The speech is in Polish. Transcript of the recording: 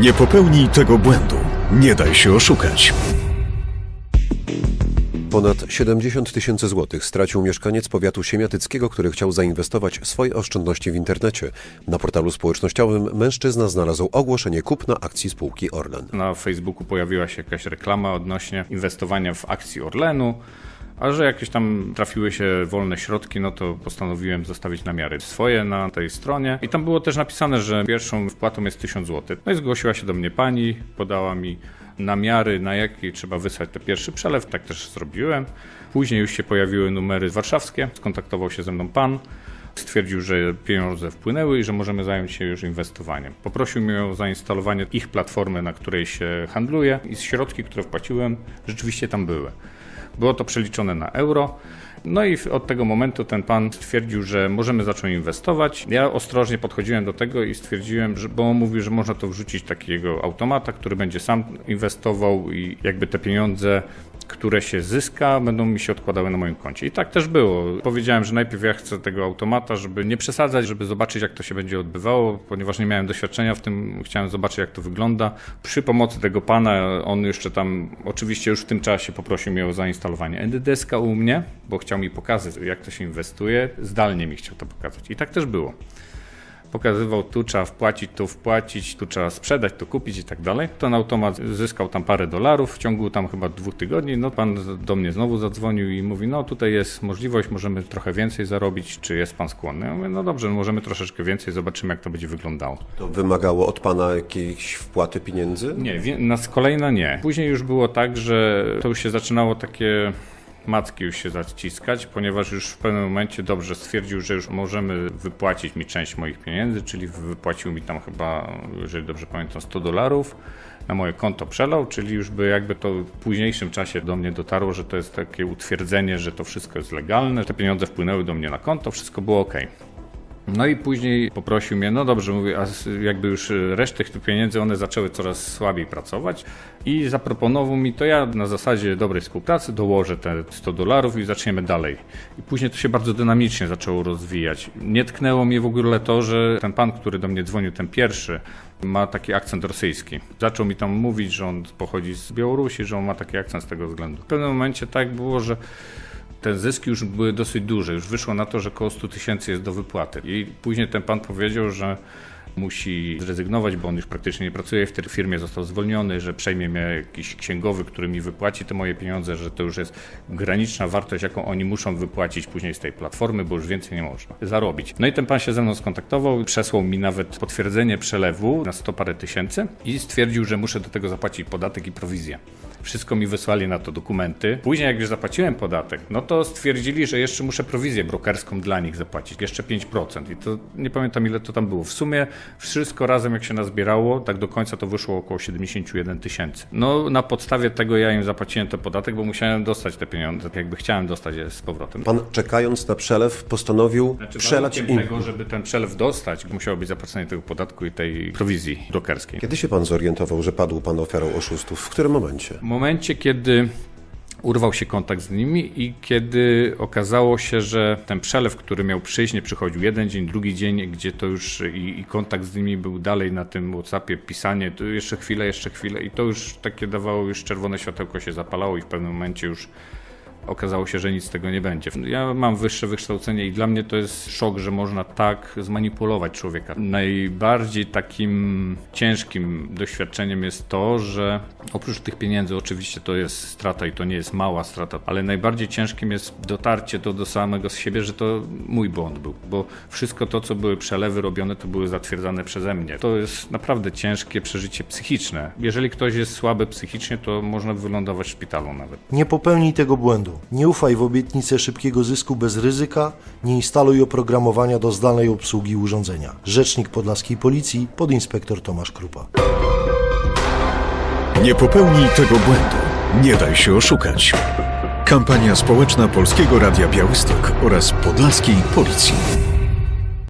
Nie popełnij tego błędu. Nie daj się oszukać. Ponad 70 tysięcy złotych stracił mieszkaniec powiatu siemiatyckiego, który chciał zainwestować swoje oszczędności w internecie. Na portalu społecznościowym mężczyzna znalazł ogłoszenie kupna akcji spółki Orlen. Na Facebooku pojawiła się jakaś reklama odnośnie inwestowania w akcji Orlenu, a że jakieś tam trafiły się wolne środki, no to postanowiłem zostawić namiary swoje na tej stronie. I tam było też napisane, że pierwszą wpłatą jest 1000 zł. No i zgłosiła się do mnie pani, podała mi namiary, na jakie trzeba wysłać ten pierwszy przelew. Tak też zrobiłem. Później już się pojawiły numery warszawskie. Skontaktował się ze mną pan. Stwierdził, że pieniądze wpłynęły i że możemy zająć się już inwestowaniem. Poprosił mnie o zainstalowanie ich platformy, na której się handluje i środki, które wpłaciłem, rzeczywiście tam były. Było to przeliczone na euro. No i od tego momentu ten pan stwierdził, że możemy zacząć inwestować. Ja ostrożnie podchodziłem do tego i stwierdziłem, że, bo on mówił, że można to wrzucić takiego automata, który będzie sam inwestował i jakby te pieniądze, które się zyska, będą mi się odkładały na moim koncie. I tak też było. Powiedziałem, że najpierw ja chcę tego automata, żeby nie przesadzać, żeby zobaczyć, jak to się będzie odbywało, ponieważ nie miałem doświadczenia w tym, chciałem zobaczyć, jak to wygląda. Przy pomocy tego pana, on jeszcze tam, oczywiście już w tym czasie poprosił mnie o zainstalowanie NDDeska u mnie, bo chciał mi pokazać, jak to się inwestuje. Zdalnie mi chciał to pokazać. I tak też było pokazywał, tu trzeba wpłacić, tu wpłacić, tu trzeba sprzedać, tu kupić i tak dalej. Ten automat zyskał tam parę dolarów w ciągu tam chyba dwóch tygodni. No pan do mnie znowu zadzwonił i mówi, no tutaj jest możliwość, możemy trochę więcej zarobić, czy jest pan skłonny? Ja mówię, no dobrze, możemy troszeczkę więcej, zobaczymy jak to będzie wyglądało. To wymagało od pana jakiejś wpłaty pieniędzy? Nie, wie- na z kolejna nie. Później już było tak, że to już się zaczynało takie macki już się zaciskać, ponieważ już w pewnym momencie dobrze stwierdził, że już możemy wypłacić mi część moich pieniędzy, czyli wypłacił mi tam chyba, jeżeli dobrze pamiętam, 100 dolarów na moje konto przelał, czyli już by jakby to w późniejszym czasie do mnie dotarło, że to jest takie utwierdzenie, że to wszystko jest legalne, te pieniądze wpłynęły do mnie na konto, wszystko było ok. No i później poprosił mnie, no dobrze, mówię, a jakby już y, resztę tych pieniędzy, one zaczęły coraz słabiej pracować i zaproponował mi to ja na zasadzie dobrej współpracy dołożę te 100 dolarów i zaczniemy dalej. I później to się bardzo dynamicznie zaczęło rozwijać. Nie tknęło mnie w ogóle to, że ten pan, który do mnie dzwonił, ten pierwszy, ma taki akcent rosyjski. Zaczął mi tam mówić, że on pochodzi z Białorusi, że on ma taki akcent z tego względu. W pewnym momencie tak było, że te zyski już były dosyć duże. Już wyszło na to, że około 100 tysięcy jest do wypłaty. I później ten pan powiedział, że musi zrezygnować, bo on już praktycznie nie pracuje w tej firmie, został zwolniony, że przejmie mnie jakiś księgowy, który mi wypłaci te moje pieniądze, że to już jest graniczna wartość, jaką oni muszą wypłacić później z tej platformy, bo już więcej nie można zarobić. No i ten pan się ze mną skontaktował przesłał mi nawet potwierdzenie przelewu na 100 parę tysięcy i stwierdził, że muszę do tego zapłacić podatek i prowizję. Wszystko mi wysłali na to dokumenty. Później, jak już zapłaciłem podatek, no to stwierdzili, że jeszcze muszę prowizję brokerską dla nich zapłacić, jeszcze 5%. I to nie pamiętam, ile to tam było. W sumie wszystko razem, jak się nazbierało, tak do końca to wyszło około 71 tysięcy. No, na podstawie tego ja im zapłaciłem ten podatek, bo musiałem dostać te pieniądze, jakby chciałem dostać je z powrotem. Pan czekając na przelew postanowił Znaczy, przelać im. tego, żeby ten przelew dostać, musiało być zapłacenie tego podatku i tej prowizji brokerskiej. Kiedy się pan zorientował, że padł pan ofiarą oszustów? W którym momencie? Momencie, kiedy urwał się kontakt z nimi i kiedy okazało się, że ten przelew, który miał przyjść, nie przychodził jeden dzień, drugi dzień, gdzie to już i, i kontakt z nimi był dalej na tym Whatsappie, pisanie, to jeszcze chwilę, jeszcze chwilę i to już takie dawało, już czerwone światełko się zapalało i w pewnym momencie już okazało się, że nic z tego nie będzie. Ja mam wyższe wykształcenie i dla mnie to jest szok, że można tak zmanipulować człowieka. Najbardziej takim ciężkim doświadczeniem jest to, że oprócz tych pieniędzy, oczywiście to jest strata i to nie jest mała strata, ale najbardziej ciężkim jest dotarcie to do samego z siebie, że to mój błąd był, bo wszystko to, co były przelewy robione, to były zatwierdzane przeze mnie. To jest naprawdę ciężkie przeżycie psychiczne. Jeżeli ktoś jest słaby psychicznie, to można wylądować w szpitalu nawet. Nie popełnij tego Nie ufaj w obietnicę szybkiego zysku bez ryzyka, nie instaluj oprogramowania do zdalnej obsługi urządzenia. Rzecznik Podlaskiej Policji, podinspektor Tomasz Krupa. Nie popełnij tego błędu. Nie daj się oszukać. Kampania społeczna Polskiego Radia Białystok oraz Podlaskiej Policji.